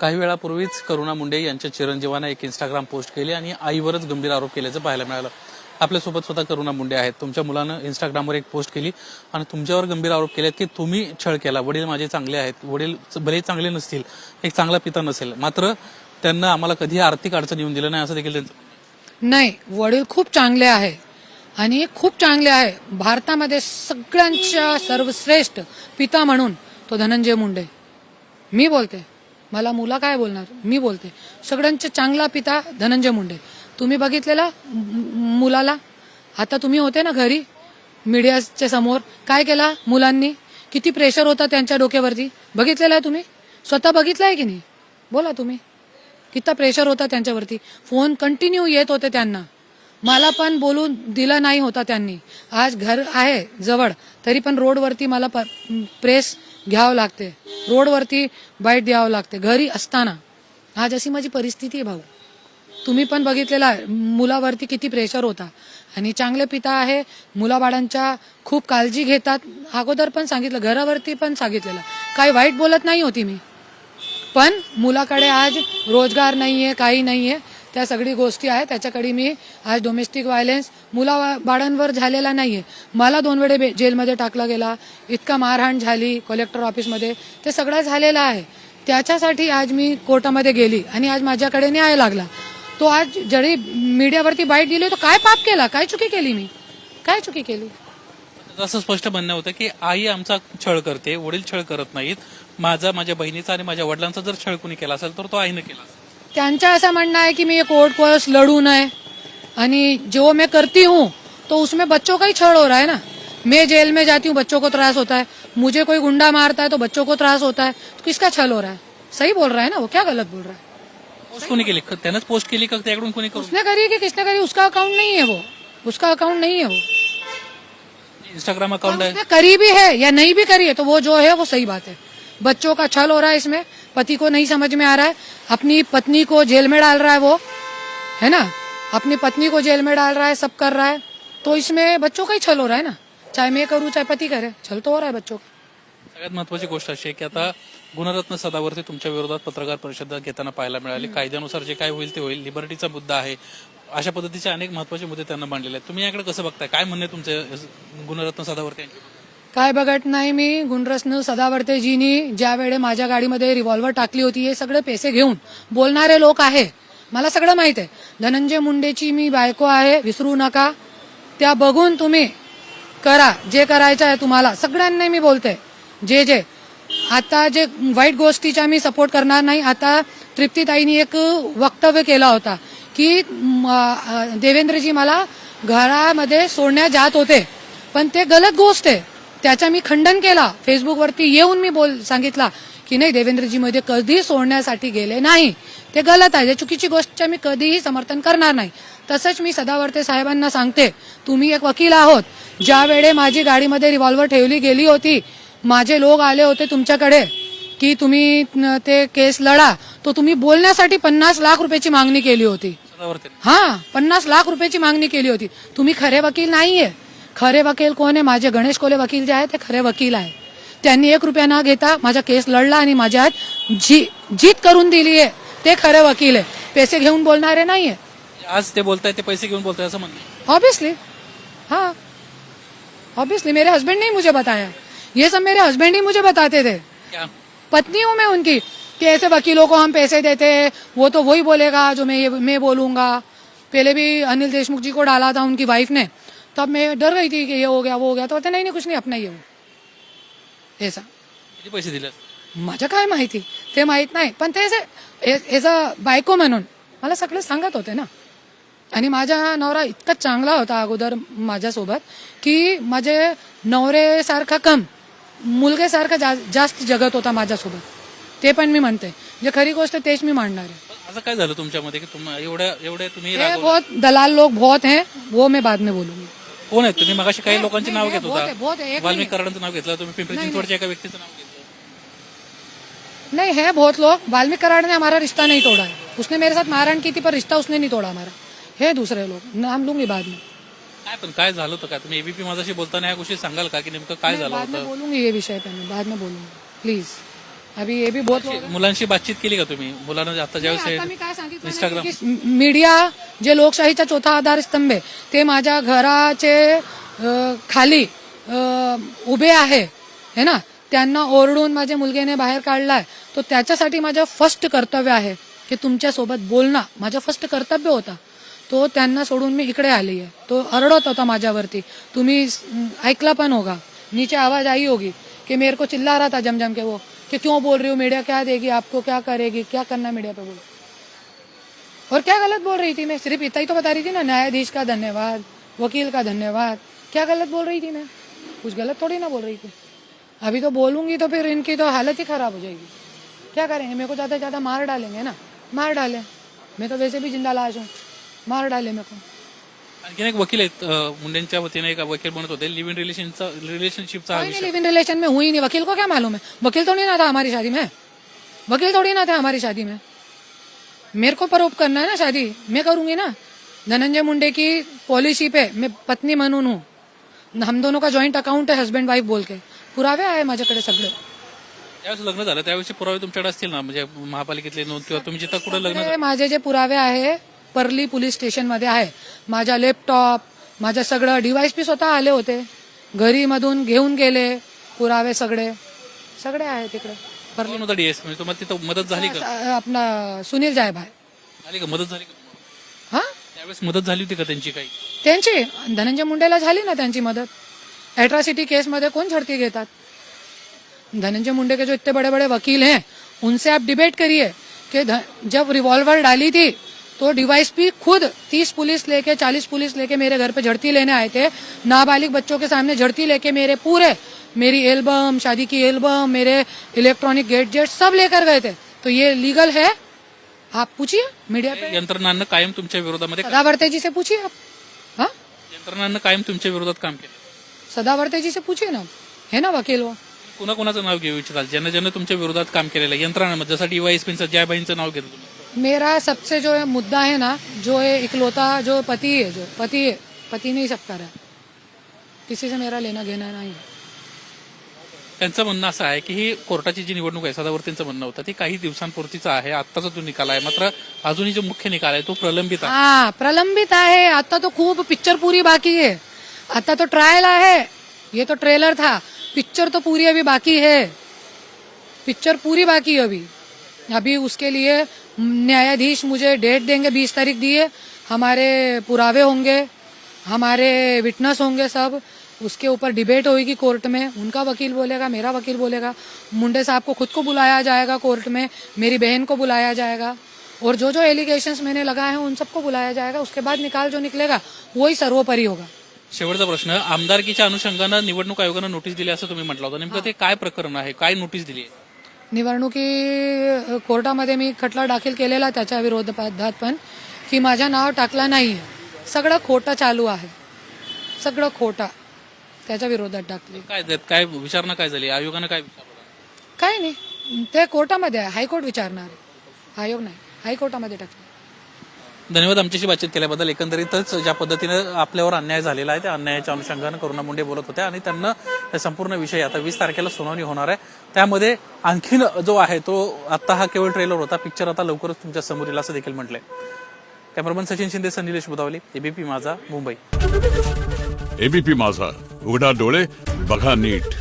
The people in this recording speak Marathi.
काही वेळापूर्वीच करुणा मुंडे यांच्या चिरंजीवानं एक इंस्टाग्राम पोस्ट केली आणि आईवरच गंभीर आरोप केल्याचं पाहायला मिळालं. आपल्यासोबत स्वतः करुणा मुंडे आहेत. तुमच्या मुलानं इंस्टाग्रामवर एक पोस्ट केली आणि तुमच्यावर गंभीर आरोप केलेत की तुम्ही छळ केला. वडील माझे चांगले आहेत. वडील भले चांगले नसतील. एक चांगला पिता नसेल. मात्र त्यांना आम्हाला कधी आर्थिक अडचण येऊन दिलं नाही असं देखील त्यांचं नाही वडील खूप चांगले आहे आणि खूप चांगले आहे. भारतामध्ये सगळ्यांच्या सर्वश्रेष्ठ पिता म्हणून तो धनंजय मुंडे. मी बोलते. मला मुला काय बोलणार? मी बोलते. सगळ्यांचे चांगला पिता धनंजय मुंडे. तुम्ही बघितलेला मुलाला? आता तुम्ही होते ना घरी मीडियाच्या समोर. काय केला मुलांनी? किती प्रेशर होता त्यांच्या डोक्यावरती? बघितलेला आहे तुम्ही? स्वतः बघितलंय की नाही? बोला तुम्ही. किती प्रेशर होता त्यांच्यावरती. फोन कंटिन्यू येत होते त्यांना. मला पण बोलून दिलं नाही होता त्यांनी. आज घर आहे जवळ. तरी पण रोडवरती मला प- प्रेस घ्यावं लागते. रोडवरती बाईट द्यावं लागते. घरी असताना आज अशी माझी परिस्थिती आहे भाऊ. तुम्ही पण बघितलेला आहे मुलावरती किती प्रेशर होता. आणि चांगले पिता आहे मुलाबाळांच्या खूप काळजी घेतात. अगोदर पण सांगितलं घरावरती पण सांगितलेलं. काही वाईट बोलत नाही होती मी. पण मुलाकडे आज रोजगार नाही आहे काही नाही आहे त्या सगळी गोष्टी आहेत. त्याच्याकडे मी आज डोमेस्टिक व्हायलेन्स मुला बाळांवर झालेला नाहीये. मला दोन वेळे जेलमध्ये टाकला गेला. इतका मारहाण झाली कलेक्टर ऑफिसमध्ये ते सगळं झालेलं आहे. त्याच्यासाठी आज मी कोर्टामध्ये गेली आणि आज माझ्याकडे न्याय लागला. तो आज जरी मीडियावरती बाईट दिली तो काय पाप केला? काय चुकी केली मी? काय चुकी केली? असं स्पष्ट म्हणणं होतं की आई आमचा छळ करते वडील छळ करत नाहीत. माझा माझ्या बहिणीचा आणि माझ्या वडिलांचा जर छळ कुणी केला असेल तर तो आईनं केला असेल. त्यांचा ऐसा मानना है कि मैं ये कोर्ट केस लड़ू नए आणि जो मैं करती हूँ तो उसमें बच्चों का ही छड़ हो रहा है ना. मैं जेल में जाती हूँ बच्चों को त्रास होता है. मुझे कोई गुंडा मारता है तो बच्चों को त्रास होता है. तो किसका छल हो रहा है? सही बोल रहा है ना वो? क्या गलत बोल रहा है? पोस्ट कोणी केली? त्यानंच पोस्ट केली का त्याकडून कोणी करून? उसने करी कि किसने करी? उसका अकाउंट नहीं है वो. उसका अकाउंट नहीं है वो. इंस्टाग्राम अकाउंट उसने करी भी है या नहीं भी करी है तो वो जो है वो सही बात है. बच्चों का छल हो रहा है इसमें. पति को नहीं समझ में आ रहा है। अपनी पत्नी को जेल में डाल रहा है वो है ना? अपनी पत्नी को जेल में डाल रहा है सब कर रहा है। तो इसमें बच्चों का ही छल हो रहा है ना? चाहे मैं करूँ चाहे पति करे छल तो हो रहा है बच्चों का। सगळ्यात महत्वाची गोष्ट अशी आहे की आता गुणरत्न सदावरती तुमच्या विरोधात पत्रकार परिषद घेताना पाहायला मिळाली. कायद्यानुसार जे काय होईल ते होईल. लिबर्टीचा मुद्दा आहे. अशा पद्धतीचे अनेक महत्त्वाचे मुद्दे त्यांना मांडलेले आहेत. तुम्ही याकडे कसं बघताय? काय म्हणणे तुमचे गुणरत्न सदावरती? काय बघत नाही मी. गुणरत्न सदावर्तेजीनी ज्या वेळे माझ्या गाडीमध्ये रिव्हॉल्वर टाकली होती हे सगळे पैसे घेऊन बोलणारे लोक आहे. मला सगळं माहीत आहे. धनंजय मुंडेची मी बायको आहे विसरू नका. त्या बघून तुम्ही करा. जे करायचं आहे तुम्हाला. सगळ्यांना मी बोलते. जे जे. आता जे वाईट गोष्टीचा मी सपोर्ट करणार नाही. आता तृप्तीताईनी एक वक्तव्य केला होता की देवेंद्रजी मला घरामध्ये सोडण्यात जात होते. पण ते गलत गोष्ट आहे. त्याचा मी खंडन केला. फेसबुकवरती येऊन मी बोल सांगितला की नाही देवेंद्रजी मध्ये कधी सोडण्यासाठी गेले नाही. ते गलत आहे. चुकीची गोष्ट मी कधीही समर्थन करणार नाही. तसंच मी सदावर्ते साहेबांना सांगते तुम्ही एक वकील आहोत. ज्या वेळे माझी गाडीमध्ये रिव्हॉल्वर ठेवली गेली होती माझे लोक आले होते तुमच्याकडे की तुम्ही ते केस लढा. तो तुम्ही बोलण्यासाठी पन्नास लाख रुपयाची मागणी केली होती. हा पन्नास लाख रुपयाची मागणी केली होती. तुम्ही खरे वकील नाहीये. खरे वकील कोण आहे? माझे गणेश कोले वकील जे ते खरे वकील आहे त्यांनी एक रुपया न घेता माझा केस लढला आणि माझ्यात जी जीत करून दिली आहे ते खरे वकील आहे. पैसे घेऊन बोलणारे नाहीये. आज ते बोलताय ते पैसे घेऊन बोलताय असं म्हणणं ऑब्वियसली हाँ. ऑब्वियसली मेरे हस्बैंड ने ही मुझे बताया. ये सब मेरे हस्बैंड ही मुझे बताते थे. क्या? पत्नी हूँ मैं उनकी कि ऐसे वकीलों को हम पैसे देते हैं वो तो वही बोलेगा जो मैं ये मैं बोलूँगा. पहले भी अनिल देशमुख जी को डाला था उनकी वाइफ ने. तब मैं डर गई थी कि ये हो गया वो हो गया तो बोलते नहीं नहीं कुछ नहीं अपना ही है ऐसा। किती पैसे दिले? माझं काय माहिती? ते माहीत नाही. पण ते एज अ बायको म्हणून मला सगळे सांगत होते ना. आणि माझा नवरा इतका चांगला होता अगोदर माझ्यासोबत की माझे नवरेसारखा कम मुलगेसारखा जा, जास्त जगत होता माझ्यासोबत. ते पण मी म्हणते. जे खरी गोष्ट तेच मी मांडणार आहे. असं काय झालं तुमच्यामध्ये की तुम एवढ्या एवढे तुम्ही ये रागवले? बहुत दलाल लोग बहुत हैं वो मैं बाद में बोलूंगी. कोण आहेत तुम्ही मगाशी काही लोकांची नाव घेत बहुत बहुत होता एक वाल्मिक कराडांचं नाव घेतलं. तुम्ही पिंपरी चिंचवडच्या एका व्यक्तीचं नाव घेतलं. नहीं है बहुत लोग वाल्मीकि कराड़ ने हमारा रिश्ता नहीं तोड़ा है उसने मेरे साथ मारहाण की थी पर रिश्ता उसने नहीं तोड़ा हमारा. है दूसरे लोग नाम लूंगी बाद में. काय पण काय झालं होतं का? तुम्ही एबीपी माझ्याशी बोलताना या गोष्टी सांगाल का? की नेमकं काय झालं बाद में होतं? बोलूंगी ये विषय पे मैं बाद में बोलूंगी. प्लीज अभी ये भी बहुत लोग मुलांशी बातचीत केली का तुम्ही? मुलांना आता आता मी ज्यावेळेस काय सांगितलं इंस्टाग्राम की मीडिया जे लोकशाहीचा चौथा आधारस्तंभ आहे ते माझ्या घराचे खाली उभे आहे है ना? त्यांना ओरडून माझ्या मुलगीने बाहेर काढलाय. तो त्याच्यासाठी माझं फर्स्ट कर्तव्य आहे की तुमच्यासोबत बोलणं. माझं फर्स्ट कर्तव्य होता. तो त्यांना सोडून मी इकडे आली आहे. तो अरडत होता माझ्यावरती. तुम्ही ऐकला पण होगा. नीचे आवाज आई होगी कि मेरे को चिल्ला रहा था जम जम के वो कि क्यों बोल रही हो? मीडिया क्या देगी? आपको क्या करेगी? क्या करना मीडिया पे बोलो? और क्या गलत बोल रही थी मैं? सिर्फ़ इतना ही तो बता रही थी ना न्यायाधीश का धन्यवाद वकील का धन्यवाद। क्या गलत बोल रही थी मैं? कुछ गलत थोड़ी ना बोल रही थी। अभी तो बोलूँगी तो फिर इनकी तो हालत ही खराब हो जाएगी। क्या करेंगे मेरे को ज़्यादा से ज़्यादा मार डालेंगे ना? मार डाले। मैं तो वैसे भी ज़िंदा लाश हूँ। मार डाले मेरे को। आणखीन एक वकील आहेत अं, मुंडेंच्या वतीने एक वकील म्हणत होते लिव्ह इन रिलेशनचा रिलेशनशिपचा हा कोई नहीं विषय लिव इन रिलेशन में हुई नहीं। वकील को क्या मालूम है? वकील थोड़ी ना था हमारी शादी में? वकील थोड़ी ना था हमारी शादी में? मेरे को परोप करना है ना शादी? मैं करूंगी ना। धनंजय मुंडे की पॉलिसी पे मैं पत्नी म्हणून हूँ। हम दोनों का जॉइंट अकाउंट है हस्बैंड वाईफ बोल के। पुरावे आहे माझ्याकडे सगळे। त्यावेळेस लग्न झालं. त्यावेळेस पुरावे तुमच्याकडे असतील ना? म्हणजे महापालिकेतले नोंद किंवा तुम्ही जिथं कुठं लग्न माझे जे पुरावे आहे परली पोलीस स्टेशनमध्ये आहे. माझा लॅपटॉप माझं सगळं डिव्हाइस बी स्वतः आले होते. घरी मधून घेऊन गेले पुरावे सगळे. सगळे आहे तिकडे कोण होता डीएस म्हणजे तुम्हाला तिथं मदत झाली का? अ- आपला सुनील झाली का? मदत झाली का हा? त्यावेळेस मदत झाली होती का त्यांची काही? त्यांची? धनंजय मुंडेला झाली ना त्यांची मदत? अॅट्रॉसिटी केसमध्ये कोण झडती घेतात? धनंजय मुंडे के जो इतने बड़े बड़े वकील हैं उनसे आप डिबेट करिए कि ध- जब रिवॉल्वर डाली थी तो डिवाइस भी खुद तीस पुलिस लेके चालीस पुलिस लेके मेरे घर पे झड़ती लेने आए थे। नाबालिग बच्चों के सामने झड़ती लेके मेरे पूरे मेरी एल्बम शादी की एल्बम मेरे इलेक्ट्रॉनिक गेटजेट सब लेकर गए थे। तो ये लीगल है? आप पूछिए मीडिया पे। यंत्रणांना कायम तुमच्या विरोधामध्ये सदावर्ते जी से पूछिए आप। हाँ? यंत्रणांना कायम तुमच्या विरोधात काम केलं. सदावर्ते जी से पूछिए ना। है ना वकील वो? कुणाकुणाचं नाव घेऊ इच्छिताल? ज्यानं ज्यानं तुमच्या विरोधात काम केलेलं आहे यंत्रणांमध्ये जसं डीवायएसपीचं जयबाईंचं नाव घेतलं तुम्ही. मेरा सबसे जो है मुद्दा है ना जो है इकलौता जो पति है जो पति है पति नहीं सबका रहा। किसी से मेरा लेना घेना नहीं है। त्यांचं म्हणणं असं आहे की ही कोर्टाची जी निवडणूक आहे सदावर्तींचं म्हणणं होतं ती काही दिवसांपुरतीचा आहे आत्ताचा जो निकाल आहे मात्र अजूनही जो मुख्य निकाल आहे तो प्रलंबित आहे. हाँ प्रलंबित आहे. आता तो खूप पिक्चर पूरी बाकी है आता तो ट्रायल है ये तो ट्रेलर था. पिक्चर तो पूरी अभी बाकी है. पिक्चर पूरी बाकी है अभी. अभी उसके लिए न्यायाधीश मुझे डेट देंगे बीस तारीख दिए। हमारे पुरावे होंगे हमारे विटनेस होंगे सब। उसके ऊपर डिबेट होगी कोर्ट में। उनका वकील बोलेगा मेरा वकील बोलेगा। मुंडे साहब को खुद को बुलाया जाएगा कोर्ट में मेरी बहन को बुलाया जाएगा। और जो जो एलिगेशंस मैंने लगाए हैं उन सबको बुलाया जाएगा। उसके बाद निकाल जो निकलेगा वही सर्वोपरि होगा। शेवटचा प्रश्न आमदारकीच्या अनुषंगानं निवडणूक आयोगानं नोटीस दिली असं तुम्ही म्हटलं होतं. नेमकं ते काय प्रकरण आहे? काय नोटीस दिली आहे? निवडणुकी कोर्टामध्ये मी खटला दाखल केलेला त्याच्या विरोधात पण की माझं नाव टाकला नाही आहे सगळं खोटं चालू आहे. सगळं खोटा त्याच्या विरोधात टाकले. काय काय विचारणा काय झाली? आयोगानं काय विचारलं काय नाही. ते कोर्टामध्ये आहे. हायकोर्ट विचारणार आहे. आयोग नाही. हायकोर्टामध्ये टाकले धन्यवाद आमच्याशी बातचीत केल्याबद्दल. एकंदरीतच ज्या पद्धतीनं आपल्यावर अन्याय झालेला आहे त्या अन्यायाच्या अनुषंगानं करुणा मुंडे बोलत होत्या आणि त्यांना संपूर्ण विषय आता वीस तारखेला सुनावणी होणार आहे. त्यामध्ये आणखीन जो आहे तो आता हा केवळ ट्रेलर होता. पिक्चर आता लवकरच तुमच्यासमोर येईल असं देखील म्हटलंय. कॅमेरामन सचिन शिंदे सनिलेश बुदावली एबीपी माझा मुंबई. एबीपी माझा. उघडा डोळे बघा नीट.